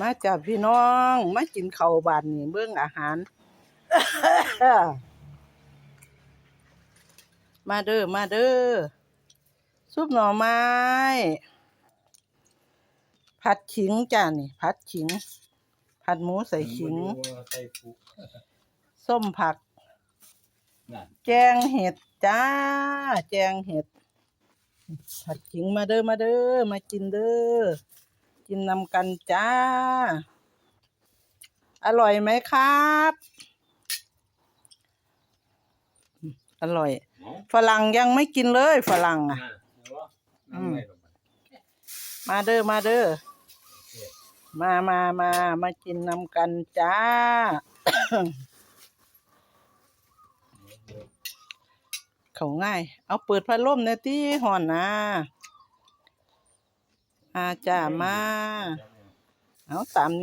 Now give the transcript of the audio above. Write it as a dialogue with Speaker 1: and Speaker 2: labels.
Speaker 1: มาจากพี่น้องมากินข้าวบานนี่เบิ่งอาหาร มาเด้อมาเด้อซุปหน่อไม้ ผัดขิงจ้านี่ ผัดขิง ผัดหมูใส่ขิง
Speaker 2: ใส่ฟุก
Speaker 1: ส้มผัก
Speaker 2: นั่น
Speaker 1: แจงเห็ดจ้าแจงเห็ด ผัดขิงมาเด้อมาเด้อมากินเด้อ กินนำกันจ้า อร่อยไหมครับ อร่อย
Speaker 2: เนาะ
Speaker 1: ฝรั่งยังไม่กินเลยฝรั่งอะ
Speaker 2: นั่นเอาวะนั่นไงลงไป
Speaker 1: มาเด้อมาเด้อมามามามากินนำกันจ้า เขาง่าย เอาเปิดพัดลมในที่ห่อนนะ อาจ่ามา เอาตามนี้